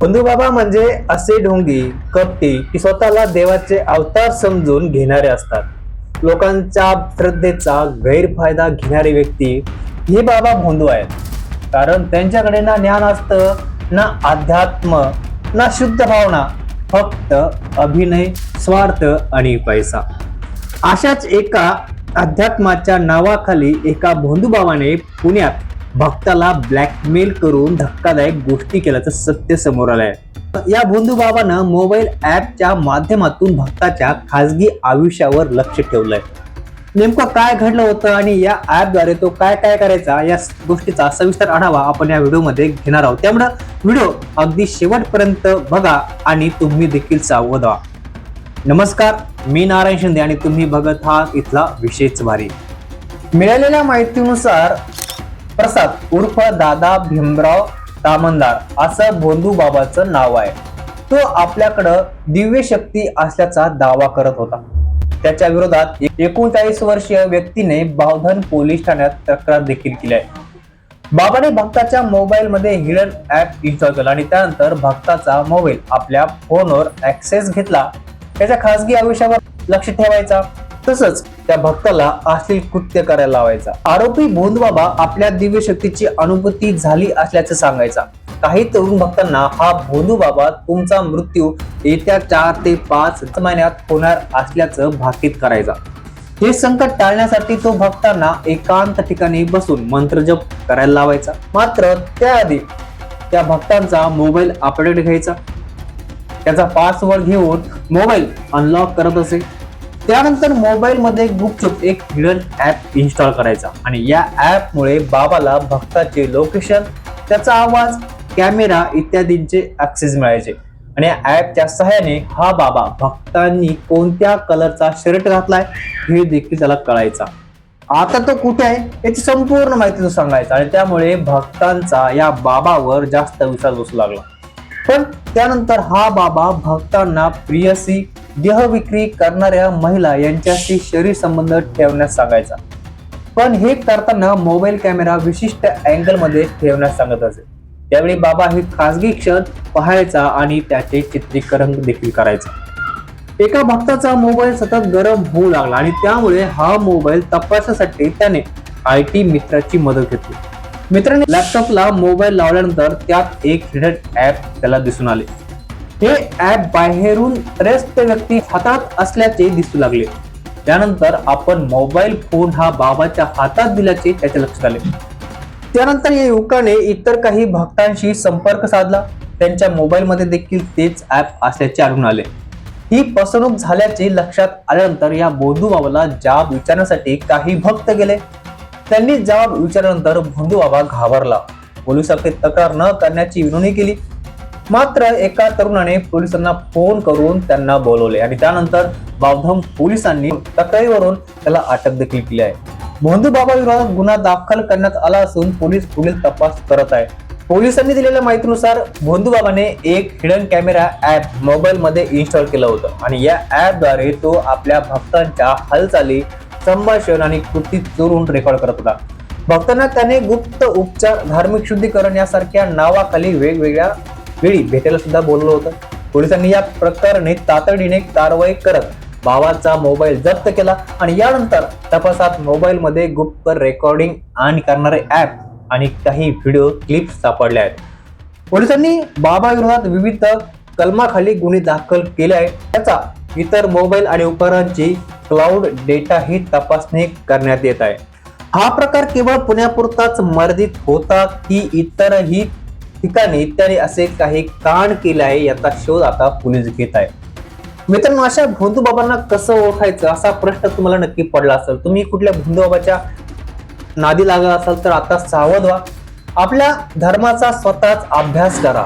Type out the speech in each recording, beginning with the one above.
बाबा म्हणजे असे ढोंगी कपटी की स्वतःला देवाचे अवतार समजून घेणारे असतात. लोकांच्या श्रद्धेचा गैरफायदा घेणारी व्यक्ती हे बाबा भोंदू आहेत. कारण त्यांच्याकडे ना ज्ञान असतं ना अध्यात्म ना शुद्ध भावना फक्त अभिनय स्वार्थ आणि पैसा. अशाच एका अध्यात्माच्या नावाखाली एका भोंदूबाबाने पुण्यात भक्ताला ब्लॅकमेल करून धक्कादायक गोष्टी केल्याचं सत्य समोर आलंय. या भोंदूबाबानं मोबाईल ऍपच्या माध्यमातून भक्ताच्या खाजगी आयुष्यावर लक्ष ठेवलंय. नेमकं काय घडलं होतं आणि या ऍपद्वारे तो काय काय करायचा या गोष्टीचा सविस्तर आढावा आपण या व्हिडिओमध्ये घेणार आहोत. त्यामुळं व्हिडिओ अगदी शेवटपर्यंत बघा आणि तुम्ही देखील सावध व्हा. नमस्कार मी नारायण शिंदे आणि तुम्ही बघत आहात इथला विशेष भारी मिळालेल्या माहितीनुसार प्रसाद उर्फ दादा भीमराव दामनदार असं भोंदू बाबाचं नाव आहे. तो आपल्याकडं दिव्य शक्ती असल्याचा दावा करत होता. त्याच्या विरोधात एकोणचाळीस वर्षीय व्यक्तीने बावधन पोलीस ठाण्यात तक्रार देखील केली आहे. बाबाने भक्ताच्या मोबाईलमध्ये हिडन ऍप इन्स्टॉल केला आणि त्यानंतर भक्ताचा मोबाईल आपल्या फोनवर ऍक्सेस घेतला. त्याच्या खासगी आयुष्यावर लक्ष ठेवायचा. तसंच त्या भक्ताला अश्लील कृत्य करायला लावायचा. आरोपी भोंदबाबा आपल्या दिव्य शक्तीची अनुभूती झाली असल्याचं सांगायचा. काही तरुण भक्तांना हा भोंदू बाबा तुमचा मृत्यू येत्या चार ते पाच महिन्यात होणार असल्याचं भाकीत करायचा. हे संकट टाळण्यासाठी तो भक्तांना एकांत ठिकाणी बसून मंत्रजप करायला लावायचा. मात्र त्याआधी त्या भक्तांचा मोबाईल अपडेट घ्यायचा. त्याचा पासवर्ड घेऊन मोबाईल अनलॉक करत असे. त्यानंतर मोबाईलमध्ये गुपचूप एक हिडन ऍप इन्स्टॉल करायचा. आणि या ऍप मुळे बाबाला भक्ताचे लोकेशन त्याचा आवाज कॅमेरा इत्यादींचे ऍक्सेस मिळायचे. आणि या ऍपच्या सहाय्याने हा बाबा भक्तांनी कोणत्या कलरचा शर्ट घातलाय हे देखील त्याला कळायचा. आता तो कुठे आहे याची संपूर्ण माहिती तो सांगायचा. आणि त्यामुळे भक्तांचा या बाबावर जास्त विश्वास बसू लागला. पण त्यानंतर हा बाबा भक्तांना प्रियसी देह विक्री करणाऱ्या महिला यांच्याशी शरीर संबंध ठेवण्यास सांगायचा. पण हे करताना मोबाईल कॅमेरा विशिष्ट अँगलमध्ये ठेवण्यास सांगत असे. त्यावेळी बाबा हे खासगी क्षण पाहायचा आणि त्याचे चित्रीकरण देखील करायचा. एका भक्ताचा मोबाईल सतत गरम होऊ लागला आणि त्यामुळे हा मोबाईल तपासासाठी त्याने आय टी मित्राची मदत घेतली. मित्राने लॅपटॉपला मोबाईल लावल्यानंतर त्यात एक हिडन ऍप त्याला दिसून आले. हे ऍप बाहेरून त्रस्त व्यक्ती हातात असल्याचे दिसू लागले. त्यानंतर आपण मोबाईल फोन हा बाबाच्या हातात दिल्याचे त्याच्या लक्षात आले. त्यानंतर या युवकाने इतर काही भक्तांशी संपर्क साधला. त्यांच्या मोबाईलमध्ये देखील तेच ऍप असल्याचे आढळून आले. ही फसवणूक झाल्याचे लक्षात आल्यानंतर या बोंधू बाबाला जाब विचारण्यासाठी काही भक्त गेले. त्यांनी जाब विचारल्यानंतर भोंदू बाबा घाबरला. पोलिसांकडे तक्रार न करण्याची विनवणी केली. मात्र एका तरुणाने पोलिसांना फोन करून त्यांना बोलवले आणि त्यानंतर बावधम पोलिसांनी तक्रारीवरून त्याला अटक देखील केली आहे. मोहंदू बाबा विरोधात गुन्हा दाखल करण्यात आला असून पोलीस पुढील तपास करत आहे पोलिसांनी दिलेल्या माहितीनुसार भोंदू बाबाने एक हिडन कॅमेरा ऍप मोबाईल मध्ये इन्स्टॉल केलं होतं आणि या ऍपद्वारे तो आपल्या भक्तांच्या हालचाली संभाषण आणि कृती चोरून रेकॉर्ड करत होता. भक्तांना त्याने गुप्त उपचार धार्मिक शुद्धीकरण यासारख्या नावाखाली वेगवेगळ्या वेळी भेटायला सुद्धा बोललं होतं. पोलिसांनी या प्रकरणी तातडीने कारवाई करत भावाचा मोबाईल जप्त केला आणि यानंतर तपासात मोबाईल मध्ये गुप्त रेकॉर्डिंग आणि करणारे ऍप आणि काही व्हिडिओ क्लिप सापडले आहेत. पोलिसांनी बाबा विरोधात विविध कलमाखाली गुन्हे दाखल केले आहेत. त्याचा इतर मोबाईल आणि उपकरणांची क्लाउड डेटा ही तपासणी करण्यात येत आहे. हा प्रकार केवळ पुण्यापुरताच मर्यादित होता की इतरही ठिकाणी त्याने असे काही कांड केले आहे याचा शोध आता पोलीस घेत आहे मित्रांनो अशा भोंदू बाबांना कसं ओळखायचं असा प्रश्न तुम्हाला नक्की पडला असेल. तुम्ही कुठल्या भोंदू बाबाच्या नादी लागला असाल तर आता सावध व्हा. आपल्या धर्माचा स्वतःच अभ्यास करा.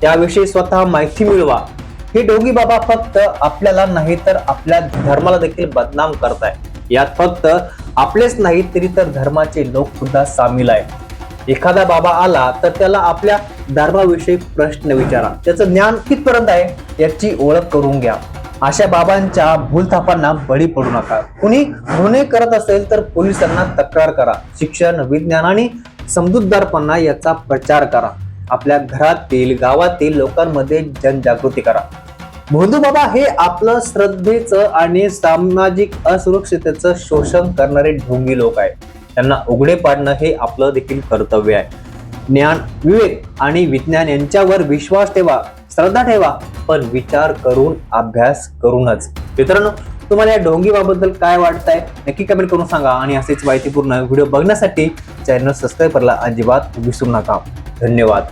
त्याविषयी स्वतः माहिती मिळवा. हे डोगी बाबा फक्त आपल्याला नाही तर आपल्या धर्माला देखील बदनाम करताय यात फक्त आपलेच नाही तरी तर धर्माचे लोक सुद्धा सामील आहे एखादा बाबा आला तर त्याला आपल्या धर्माविषयी प्रश्न विचारा. त्याचं ज्ञान कितपर्यंत आहे याची ओळख करून घ्या. अशा बाबांच्या भूलथापांना बळी पडू नका. कुणी गुन्हे करत असेल तर पोलिसांना तक्रार करा. शिक्षण विज्ञान आणि समजूतदारपणा याचा प्रचार करा. आपल्या घरातील गावातील लोकांमध्ये जनजागृती करा. भोंदू बाबा हे आपलं श्रद्धेचं आणि सामाजिक असुरक्षिततेचं शोषण करणारे ढोंगी लोक आहेत. त्यांना उघडे पाडणं हे आपलं देखील कर्तव्य आहे. ज्ञान विवेक आणि विज्ञान यांच्यावर विश्वास ठेवा श्रद्धा ठेवा पण विचार करून अभ्यास करूनच. मित्रांनो तुम्हाला या ढोंगीबाबद्दल काय वाटतंय? नक्की कमेंट करून सांगा आणि असेच माहितीपूर्ण व्हिडिओ बघण्यासाठी चॅनल सबस्क्राईब करायला अजिबात विसरू नका. धन्यवाद.